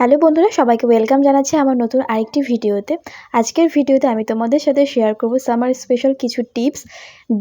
Hello বন্ধুরা, সবাইকে welcome জানাচ্ছি আমার নতুন আরেকটি ভিডিওতে। আজকের ভিডিওতে আমি তোমাদের সাথে শেয়ার করব সামার স্পেশাল কিছু tips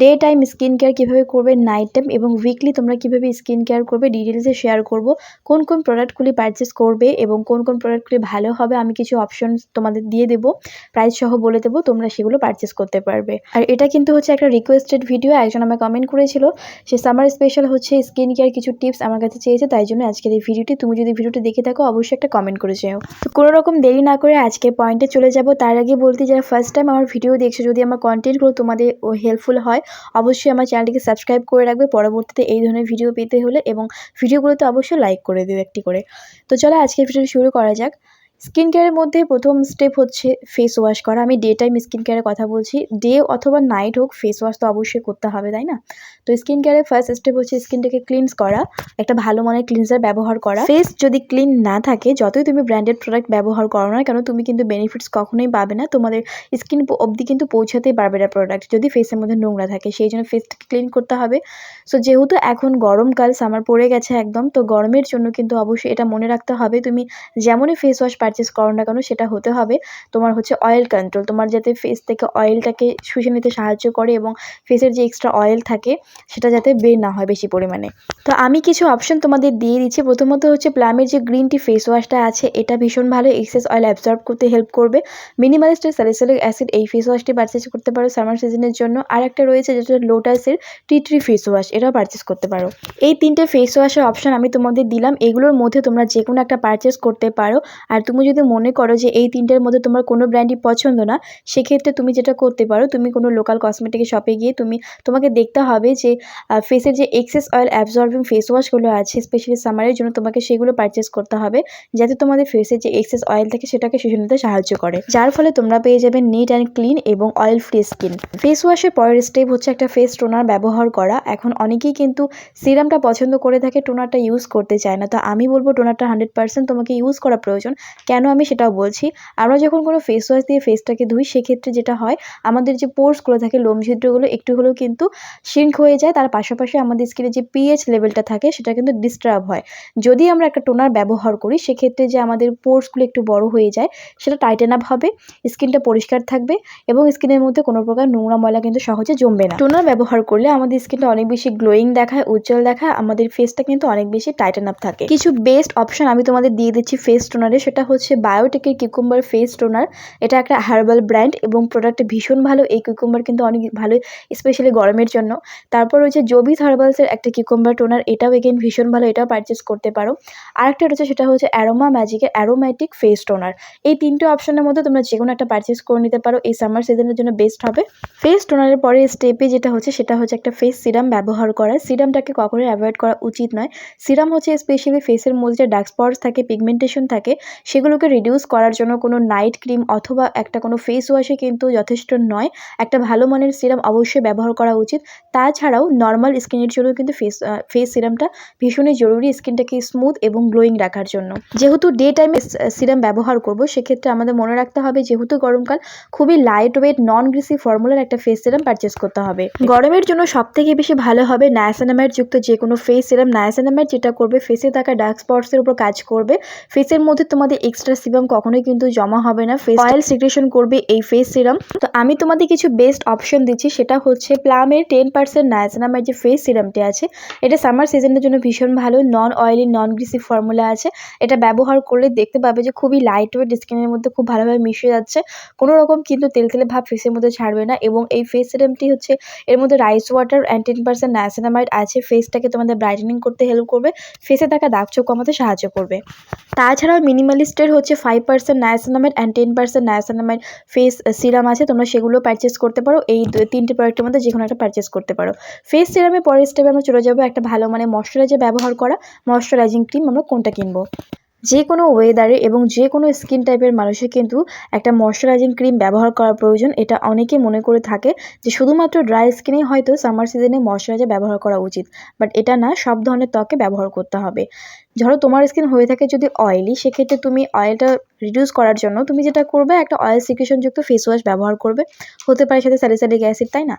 day time skin care কীভাবে করবে নাইট টাইম এবং উইকলি তোমরা কীভাবে স্কিন কেয়ার করবে ডিটেলসে শেয়ার করব, কোন কোন প্রোডাক্টগুলি পারচেস করবে এবং কোন কোন প্রোডাক্টগুলি ভালো হবে আমি কিছু অপশন তোমাদের দিয়ে দেবো প্রাইস সহ বলে দেবো, তোমরা সেগুলো পারচেস করতে পারবে। আর এটা কিন্তু হচ্ছে একটা রিকোয়েস্টেড ভিডিও একজন আমাকে কমেন্ট করেছিল সে সামার স্পেশাল হচ্ছে স্কিন কেয়ার কিছু টিপস আমার কাছে চেয়েছে, তাই জন্য আজকের এই ভিডিওটি তুমি যদি ভিডিওটি দেখে থাকো, অবশ্যই একটা কমেন্ট করে যাও। তো কোনো রকম দেরি না করে আজকে পয়েন্টে চলে যাব। তার আগে বলতে, যারা ফার্স্ট টাইম আমার ভিডিও দেখছ, যদি আমার কন্টেন্টগুলো তোমাদের ও হেল্পফুল হয়, অবশ্যই আমার চ্যানেলটিকে সাবস্ক্রাইব করে রাখবে। পরবর্তীতে এই ধরনের ভিডিও পেতে হলে এবং ভিডিওগুলোতে অবশ্যই লাইক করে দেবে একটি করে। তো চলো আজকের ভিডিও শুরু করা যাক। স্কিন কেয়ারের মধ্যে প্রথম স্টেপ হচ্ছে ফেস ওয়াশ করা। আমি ডে টাইম স্কিন কেয়ারের কথা বলছি। ডে অথবা নাইট হোক ফেস ওয়াশ তো অবশ্যই করতে হবে, তাই না? তো স্কিন কেয়ারের ফার্স্ট স্টেপ হচ্ছে স্কিনটাকে ক্লিনস করা, একটা ভালো মানের ক্লিনজার ব্যবহার করা। ফেস যদি ক্লিন না থাকে, যতই তুমি ব্র্যান্ডেড প্রোডাক্ট ব্যবহার করো না কেন, তুমি কিন্তু বেনিফিটস কখনোই পাবে না। তোমাদের স্কিন অবধি কিন্তু পৌঁছাতেই পারবে না প্রোডাক্ট যদি ফেসের মধ্যে নোংরা থাকে, সেই জন্য ফেসটাকে ক্লিন করতে হবে। সো যেহেতু এখন গরমকাল সামার পড়ে গেছে একদম, তো গরমের জন্য কিন্তু অবশ্যই এটা মনে রাখতে হবে। তুমি যেমনই ফেস ওয়াশ পারচেস করো না কেন, সেটা হতে হবে। তোমার হচ্ছে অয়েল কন্ট্রোল তোমার যাতে ফেস থেকে অয়েলটাকে শুষে নিতে সাহায্য করে এবং ফেসের যে এক্সট্রা অয়েল থাকে, সেটা যাতে বের না হয় বেশি পরিমাণে। তো আমি কিছু অপশন তোমাদের দিয়ে দিচ্ছি। প্রথমত হচ্ছে প্লামের যে গ্রিন টি ফেস ওয়াশটা আছে, এটা ভীষণ ভালো এক্সেস অয়েল অ্যাবজর্ব করতে হেল্প করবে। মিনিমালিস্টের স্যালিসিলিক অ্যাসিড এই ফেস ওয়াশটি পারচেস করতে পারো সামার সিজনের জন্য। আর একটা রয়েছে যেটা লোটাসের টি ট্রি ফেস ওয়াশ এটাও পারচেস করতে পারো। এই তিনটে ফেস ওয়াশের অপশন আমি তোমাদের দিলাম। এগুলোর মধ্যে তোমরা যে কোনো একটা পারচেস করতে পারো। আর তুমি যদি মনে করো যে এই তিনটের মধ্যে তোমার কোনো ব্র্যান্ডই পছন্দ না, সেক্ষেত্রে তুমি যেটা করতে পারো, তুমি কোনো লোকাল কসমেটিক শপে গিয়ে তুমি, তোমাকে দেখতে হবে যে ফেসের যে এক্সেস অয়েল অ্যাবজর্বিং ফেস ওয়াশগুলো আছে স্পেশালি সামারের জন্য তোমাকে সেগুলো পারচেস করতে হবে, যাতে তোমাদের ফেসের যে এক্সেস অয়েল থাকে সেটাকে শুষে নিতে সাহায্য করে। যার ফলে তোমরা পেয়ে যাবে নিট অ্যান্ড ক্লিন এবং অয়েল ফ্রি স্কিন ফেস ওয়াশের পরের স্টেপ হচ্ছে একটা ফেস টোনার ব্যবহার করা। এখন অনেকেই কিন্তু সিরামটা পছন্দ করে থাকে টোনারটা ইউজ করতে চায় না। তো আমি বলব টোনারটা হান্ড্রেড পার্সেন্ট তোমাকে ইউজ করা প্রয়োজন। কেন আমি সেটাও বলছি। আমরা যখন কোনো ফেস ওয়াশ দিয়ে ফেসটাকে ধুই, সেক্ষেত্রে যেটা হয়, আমাদের যে পোর্সগুলো থাকে, লোম ছিদ্রগুলো একটু হলেও কিন্তু শিঙ্ক হয়ে যায়। তার পাশাপাশি আমাদের স্কিনে যে পিএইচ লেভেলটা থাকে, সেটা কিন্তু ডিস্টার্ব হয়। যদি আমরা একটা টোনার ব্যবহার করি, সেক্ষেত্রে যে আমাদের পোর্সগুলো একটু বড় হয়ে যায়, সেটা টাইটেন আপ হবে স্কিনটা পরিষ্কার থাকবে এবং স্কিনের মধ্যে কোনো প্রকার নোংরা ময়লা কিন্তু সহজে জমবে না। টোনার ব্যবহার করলে আমাদের স্কিনটা অনেক বেশি গ্লোয়িং দেখায়, উজ্জ্বল দেখায়, আমাদের ফেসটা কিন্তু অনেক বেশি টাইটেন আপ থাকে। কিছু বেস্ট অপশন আমি তোমাদের দিয়ে দিচ্ছি ফেস টোনারে সেটা হচ্ছে বায়োটেকের কিকুম্বার ফেস টোনার এটা একটা হার্বাল ব্র্যান্ড এবং প্রোডাক্টটা ভীষণ ভালো। এই কিকুম্বার কিন্তু অনেক ভালো স্পেশালি গরমের জন্য। তারপর রয়েছে জবিস হার্বালসের একটা কিকুম্বার টোনার এটাও এগেন ভীষণ ভালো, এটাও পারচেস করতে পারো। আরেকটা রয়েছে, সেটা হচ্ছে অ্যারোমা ম্যাজিকের অ্যারোম্যাটিক ফেস টোনার এই তিনটে অপশনের মধ্যে তোমরা যে কোনো একটা পারচেস করে নিতে পারো। এই সামার সিজনের জন্য বেস্ট হবে। ফেস টোনারের পরে স্টেপে যেটা হচ্ছে, সেটা হচ্ছে একটা ফেস সিরাম ব্যবহার করা। সিরামটাকে কখনোই অ্যাভয়েড করা উচিত নয়। সিরাম হচ্ছে স্পেশালি ফেসের মধ্যে যে ডার্ক স্পটস থাকে পিগমেন্টেশন থাকে সেগুলোকে রিডিউস করার জন্য কোনো নাইট ক্রিম অথবা একটা কোনো ফেস ওয়াশে কিন্তু যথেষ্ট নয়। একটা ভালো মানের সিরাম অবশ্যই ব্যবহার করা উচিত। তাছাড়াও নর্মাল স্কিনের জন্য কিন্তু ফেস ফেস সিরামটা ভীষণই জরুরি স্কিনটাকে স্মুথ এবং গ্লোয়িং রাখার জন্য। যেহেতু ডে টাইমে সিরাম ব্যবহার করব, সেক্ষেত্রে আমাদের মনে রাখতে হবে যেহেতু গরমকাল, খুবই লাইট ওয়েট নন গ্রিসি ফর্মুলার একটা ফেস সিরাম পারচেস করতে হবে। গরমের জন্য সব থেকে বেশি ভালো হবে নায়াসানামাইড যুক্ত যে কোনো ফেস সিরাম নায়াসানামাইড যেটা করবে ফেসে থাকা ডার্ক স্পটসের উপর কাজ করবে। ফেসের মধ্যে তোমাদের এক্সট্রা সিরাম কখনোই কিন্তু জমা হবে না। ফেস অয়েল সিক্রেশন করবে এই ফেস সিরাম তো আমি তোমাদের কিছু বেস্ট অপশন দিচ্ছি, সেটা হচ্ছে প্লামের টেন পার্সেন্ট নায়াসানামাইড যে ফেস সিরামটি আছে, এটা সামার সিজনের জন্য ভীষণ ভালো। Non oily non greasy formula আছে। এটা ব্যবহার করলে দেখতে পাবে যে খুবই লাইট ওয়েট স্কিনের মধ্যে খুব ভালোভাবে মিশে যাচ্ছে। কোনো রকম কিন্তু তেল তেলে ভাব ফেসের মধ্যে ছাড়বে না এবং এই ফেস সিরামটি হচ্ছে, এর মধ্যে rice water and ten percent niacinamide আছে। ফেসটাকে তোমাদের ব্রাইটেনিং করতে হেল্প করবে। ফেসে থাকা দাগ চোখ কমাতে সাহায্য করবে। তাছাড়াও মিনিমালিস্টের হচ্ছে five percent niacinamide and ten percent niacinamide face serum আছে, তোমরা সেগুলো পারচেস করতে পারো। এই তিনটে প্রোডাক্টের মধ্যে যে কোনো একটা পারচেস করতে পারো। ফেস সিরামের পরের স্টেপে আমরা চলে যাব একটা ভালো মানে মশ্চারাইজার ব্যবহার করা। মশ্চারাইজিং ক্রিম আমরা কোনটা কিনবো? যে কোনো ওয়েদারে এবং যে কোনো স্কিন টাইপের মানুষের কিন্তু একটা ময়শ্চারাইজিং ক্রিম ব্যবহার করা প্রয়োজন। এটা অনেকে মনে করে থাকে যে শুধুমাত্র ড্রাই স্কিনেই হয়তো সামার সিজনে ময়শ্চারাইজার ব্যবহার করা উচিত, বাট এটা না, সব ধরনের ত্বকে ব্যবহার করতে হবে। ধরো তোমার স্কিন হয়ে থাকে যদি অয়েলি, সেক্ষেত্রে তুমি অয়েলটা রিডিউস করার জন্য তুমি যেটা করবে, একটা অয়েল সিক্রেশনযুক্ত ফেস ওয়াশ ব্যবহার করবে। হতে পারে সাথে স্যালিসালিক অ্যাসিড তাই না?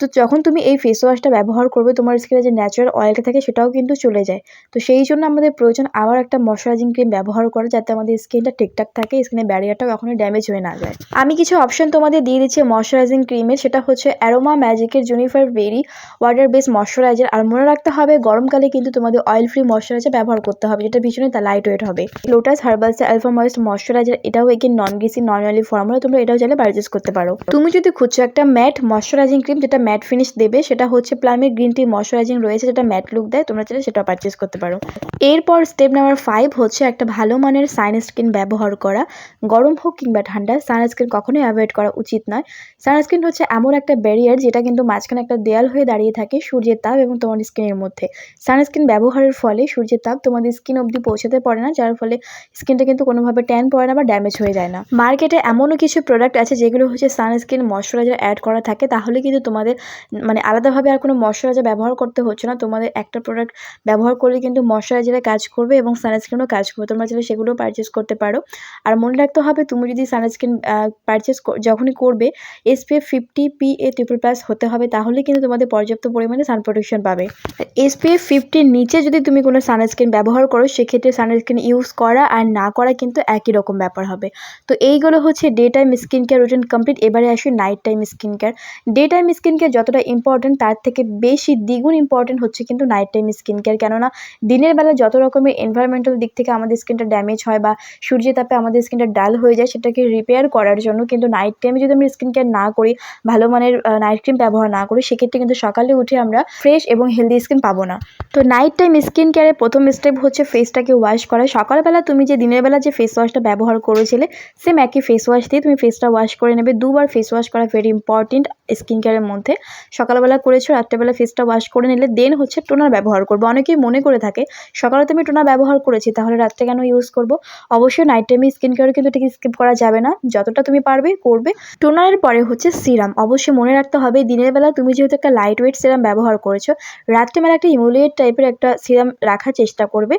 তো যখন তুমি এই ফেস ওয়াশটা ব্যবহার করবে, তোমার স্কিনে যে ন্যাচারাল অয়েলটা থাকে সেটাও কিন্তু চলে যায়। তো সেই জন্য আমাদের প্রয়োজন আবার একটা ময়শ্চারাইজিং ক্রিম ব্যবহার করা, যাতে আমাদের স্কিনটা ঠিকঠাক থাকে স্কিনের ব্যারিয়ারটা কখনোই ড্যামেজ হয়ে না যায়। আমি কিছু অপশন তোমাদের দিয়ে দিচ্ছি ময়শ্চারাইজিং ক্রিমের সেটা হচ্ছে অ্যারোমা ম্যাজিকের juniper berry water base moisturiser আর মনে রাখতে হবে, গরমকালে কিন্তু তোমাদের অয়েল ফ্রি ময়শ্চারাইজার ব্যবহার করতে হবে যেটা ভীষণই লাইট ওয়েট হবে। লোটাস হার্বালসের আলফা ময়েস্ট ময়শ্চারাইজার এটাও একে non greasy non oily formula তোমরা এটাও চাইলে পারচেস করতে পারো। তুমি যদি খুঁজছো একটা ম্যাট ময়শ্চারাইজিং ক্রিম যেটা ম্যাট ফিনিশ দেবে, সেটা হচ্ছে প্লামের গ্রিন টি ময়শ্চারাইজিং রয়েছে, যেটা ম্যাট লুক দেয়, তোমরা চাইলে সেটাও পারচেস করতে পারো। এরপর স্টেপ নাম্বার ফাইভ হচ্ছে একটা ভালো মানের সানস্ক্রিন ব্যবহার করা। গরম হোক কিংবা ঠান্ডা সানস্ক্রিন কখনোই অ্যাভয়েড করা উচিত নয়। সানস্ক্রিন হচ্ছে এমন একটা ব্যারিয়ার যেটা কিন্তু মাঝখানে একটা দেয়াল হয়ে দাঁড়িয়ে থাকে সূর্যের তাপ এবং তোমার স্কিনের মধ্যে। সানস্ক্রিন ব্যবহারের ফলে সূর্যের তাপ তোমাদের স্কিন অবধি পৌঁছাতে পারে না, যার ফলে স্কিনটা কিন্তু কোনোভাবে ট্যান পড়ে না বা ড্যামেজ হয়ে যায় না। মার্কেটে এমনও কিছু প্রোডাক্ট আছে, যেগুলো হচ্ছে সানস্ক্রিন ময়শ্চারাইজার অ্যাড করা থাকে, তাহলে কিন্তু তোমাদের মানে আলাদাভাবে আর কোনো ময়শ্চারাইজার ব্যবহার করতে হচ্ছে না। তোমাদের একটা প্রোডাক্ট ব্যবহার করলে কিন্তু ময়শ্চারাইজারে কাজ করবে এবং সানস্ক্রিনও কাজ করবে। তোমরা চাইলে সেগুলোও পারচেস করতে পারো। আর মনে রাখতে হবে, তুমি যদি সানস্ক্রিন পারচেস যখনই করবে SPF fifty P A triple plus হতে হবে, তাহলে কিন্তু তোমাদের পর্যাপ্ত পরিমাণে সান প্রোটেকশন পাবে। এসপিএফ ফিফটির নিচে যদি তুমি কোনো সানস্ক্রিন ব্যবহার করো, সেক্ষেত্রে সানস্ক্রিন ইউজ করা আর না করা কিন্তু একই রকম ব্যাপার হবে। তো এইগুলো হচ্ছে day time skin care routine complete এবারে আসি night time skin care day time skin care যতটা ইম্পর্টেন্ট তার থেকে বেশি দ্বিগুণ ইম্পর্টেন্ট হচ্ছে কিন্তু নাইট টাইম স্কিন কেয়ার কেননা, দিনের বেলা যত রকমের এনভায়রনমেন্টাল দিক থেকে আমাদের স্কিনটা ড্যামেজ হয় বা সূর্যের তাপে আমাদের স্কিনটা ডাল হয়ে যায়, সেটাকে রিপেয়ার করার জন্য কিন্তু নাইট টাইমে যদি আমরা স্কিন কেয়ার না করি, ভালো মানের নাইট ক্রিম ব্যবহার না করি, সেক্ষেত্রে কিন্তু সকালে উঠে আমরা ফ্রেশ এবং হেলদি স্কিন পাবো না। তো নাইট টাইম স্কিন কেয়ারের প্রথম স্টেপ হচ্ছে ফেসটাকে ওয়াশ করা। সকালবেলা তুমি যে, দিনের বেলা যে ফেস ওয়াশটা ব্যবহার করেছিলে সেম একই ফেস ওয়াশ দিয়ে তুমি ফেসটা ওয়াশ করে নেবে। দুবার ফেস ওয়াশ করা ভেরি ইম্পর্টেন্ট স্কিন কেয়ারের মধ্যে। সকালবেলা করেছ, রাত্রেবেলা ফেসটা ওয়াশ করে নিলে দেন হচ্ছে টোনার ব্যবহার করব। অনেকেই মনে করে থাকে সকালে তুমি টোনার ব্যবহার করেছি, তাহলে রাত্রে কেন ইউজ করব? অবশ্যই নাইট টাইমে স্কিন কেয়ার কিন্তু এটাকে স্কিপ করা যাবে না। যতটা তুমি পারবে, করবে। টোনারের পরে হচ্ছে সিরাম অবশ্যই মনে রাখতে হবে, দিনের বেলা তুমি যেহেতু একটা লাইট ওয়েট সিরাম ব্যবহার করেছ, রাত্রেবেলা একটা ইমোলিয়েট টাইপের একটা সিরাম রাখার চেষ্টা করবে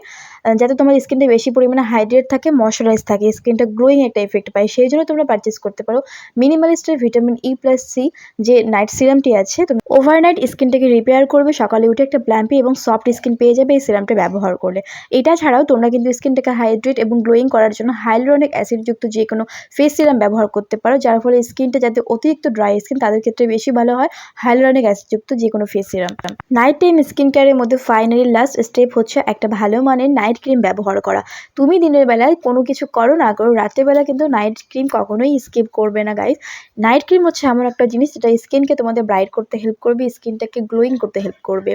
যাতে তোমার স্কিনটা বেশি পরিমাণে হাইড্রেট থাকে ময়শ্চারাইজ থাকে স্কিনটা গ্লোয়িং একটা এফেক্ট পায়। সেই জন্য তোমরা পারচেস করতে পারো। মিনিমালিস্টের ভিটামিন ই প্লাস সি যে নাইট সিরামটি আছে তুমি ওভারনাইট স্কিনটাকে রিপেয়ার করবে, সকালে উঠে একটা প্ল্যাম্পি এবং সফট স্কিন পেয়ে যাবে, এই সিরামটা ব্যবহার করলে। এটা ছাড়াও তোমরা কিন্তু স্কিনটাকে হাইড্রেট এবং গ্লোয়িং করার জন্য হাইলোরনিক অ্যাসিডযুক্ত যে কোনো ফেস সিরাম ব্যবহার করতে পারো, যার ফলে স্কিনটা যাতে অতিরিক্ত ড্রাই স্কিন তাদের ক্ষেত্রে বেশি ভালো হয় হাইলোরনিক অ্যাসিডযুক্ত যে কোনো face serum night time skin কেয়ারের মধ্যে ফাইনালি লাস্ট স্টেপ হচ্ছে একটা ভালো মানের নাইট ক্রিম ব্যবহার করা। তুমি দিনের বেলায় কোনো কিছু করো না করো রাতের বেলা কিন্তু নাইট ক্রিম কখনোই স্কিপ করবে না গাইজ নাইট ক্রিম হচ্ছে এমন একটা জিনিস, যেটা স্কিনকে তোমাদের ব্রাইট করতে হেল্প করবে স্কিনটাকে গ্লোয়িং করতে হেল্প করবে।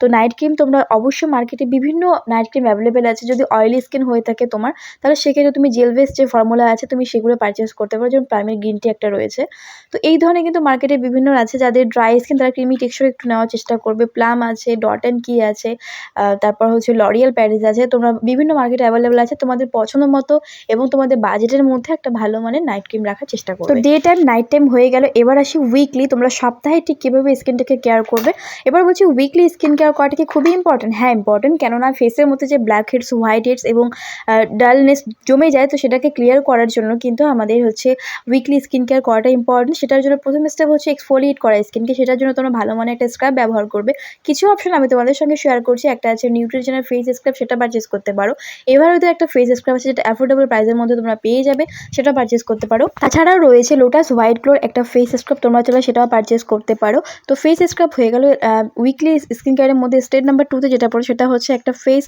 তো নাইট ক্রিম তোমরা অবশ্যই মার্কেটে বিভিন্ন নাইট ক্রিম অ্যাভেলেবেল আছে। যদি অয়েলি স্কিন হয়ে থাকে তোমার তাহলে সেক্ষেত্রে তুমি জেল বেস যে ফর্মুলা আছে তুমি সেগুলো পারচেস করতে পারো। যেমন প্রাইমের গ্রিন টি একটা রয়েছে। তো এই ধরনের কিন্তু মার্কেটে বিভিন্ন আছে যাদের ড্রাই স্কিন তারা ক্রিমি টেক্সচার একটু নেওয়ার চেষ্টা করবে। প্লাম আছে ডট অ্যান্ড কি আছে তারপর হচ্ছে লরিয়াল প্যারিস আছে। তোমরা বিভিন্ন মার্কেটে অ্যাভেলেবেল আছে তোমাদের পছন্দ মতো এবং তোমাদের বাজেটের মধ্যে একটা ভালো মানের নাইট ক্রিম রাখার চেষ্টা করবে। তো ডে টাইম নাইট টাইম হয়ে গেল। এবার আসি উইকলি তোমরা সপ্তাহে ঠিক কীভাবে স্কিনটাকে কেয়ার করবে। এবার বলছি উইকলি স্কিন কেয়ার করাটা কি খুবই ইম্পর্টেন্ট হ্যাঁ ইম্পর্টেন্ট কেননা ফেসের মধ্যে যে ব্ল্যাক হেডস হোয়াইট হেডস এবং ডালনেস জমে যায়, তো সেটাকে ক্লিয়ার করার জন্য কিন্তু আমাদের হচ্ছে উইকলি স্কিন কেয়ার করাটা ইম্পর্টেন্ট সেটার জন্য প্রথম স্টেপ হচ্ছে এক্সফোলিয়েট করা স্কিনকে সেটার জন্য তোমরা ভালো মানের একটা স্ক্রাব ব্যবহার করবে। কিছু অপশন আমি তোমাদের সঙ্গে শেয়ার করছি। একটা আছে নিউট্রিজনের ফেস স্ক্রাব সেটা পারচেস করতে পারো। এবার ওদের একটা ফেস স্ক্রাব আছে, যেটা অ্যাফোর্ডেবল প্রাইসের মধ্যে তোমরা পেয়ে যাবে, সেটা পারচেস করতে পারো। তাছাড়াও রয়েছে লোটাস হোয়াইট গ্লোর একটা ফেস স্ক্রাব তোমরা চলে সেটাও পারচেস করতে পারো। তো ফেস স্ক্রাব হয়ে গেল উইকলি স্কিন কেয়ারের মধ্যে স্টেপ নাম্বার টুতে যেটা পড়ে সেটা হচ্ছে একটা ফেস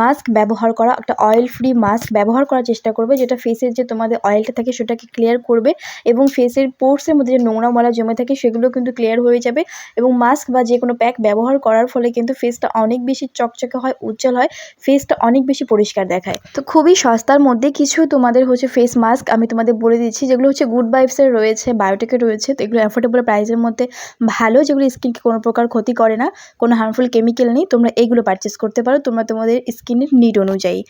মাস্ক ব্যবহার করা, একটা অয়েল ফ্রি মাস্ক ব্যবহার করার চেষ্টা করবে, যেটা ফেসের যে তোমাদের অয়েলটা থাকে সেটাকে ক্লিয়ার করবে এবং ফেসের পোর্সের মধ্যে যে নোংরা ময়লা জমে থাকে সেগুলো কিন্তু ক্লিয়ার হয়ে যাবে এবং মাস্ক বা যে কোনো প্যাক ব্যবহার করার ফলে কিন্তু ফেসটা অনেক বেশি চকচকে হয়, উজ্জ্বল হয় ফেসটা অনেক বেশি পরিষ্কার দেখায়। তো খুবই সস্তার মধ্যে কিছু তোমাদের হচ্ছে ফেস মাস্ক আমি তোমাদের বলে দিচ্ছি, যেগুলো হচ্ছে গুড ভাইবসের রয়েছে বায়োটেকের রয়েছে, তো এগুলো অ্যাফোর্ডেবল প্রাইসের মধ্যে ভালো যেগুলো স্কিনকে কোনো প্রকার ক্ষতি করে না, কোনো হার্মফুল কেমিক্যাল নেই, তোমরা এইগুলো পারচেস করতে পারো, তোমরা তোমাদের স্কিনের নিড অনুযায়ী।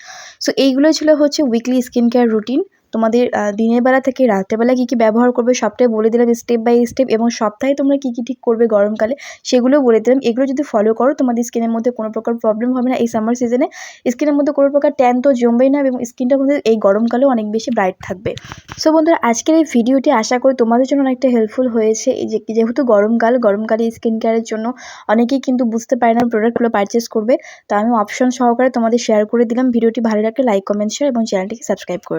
সো এইগুলো ছিল হচ্ছে উইকলি স্কিন কেয়ার রুটিন তোমাদের দিনের বেলা থেকে রাত্রেবেলা কী কী ব্যবহার করবে সবটাই বলে দিলাম স্টেপ বাই স্টেপ এবং সপ্তাহে তোমরা কী কী ঠিক করবে গরমকালে সেগুলোও বলে দিলাম। এগুলো যদি ফলো করো, তোমাদের স্কিনের মধ্যে কোনো প্রকার প্রবলেম হবে না এই সামার সিজনে স্কিনের মধ্যে কোনো প্রকার ট্যান তো জমবেই না এবং স্কিনটা কিন্তু এই গরমকালেও অনেক বেশি ব্রাইট থাকবে। সো বন্ধুরা, আজকের এই ভিডিওটি আশা করি তোমাদের জন্য অনেকটা হেল্পফুল হয়েছে। যেহেতু গরমকাল, গরমকালে স্কিন কেয়ারের জন্য অনেকেই কিন্তু বুঝতে পারে না প্রোডাক্টগুলো পারচেস করবে। তো আমি অপশন সহকারে তোমাদের শেয়ার করে দিলাম। ভিডিওটি ভালো লাগলে লাইক কমেন্ট শেয়ার এবং চ্যানেলটিকে সাবস্ক্রাইব করে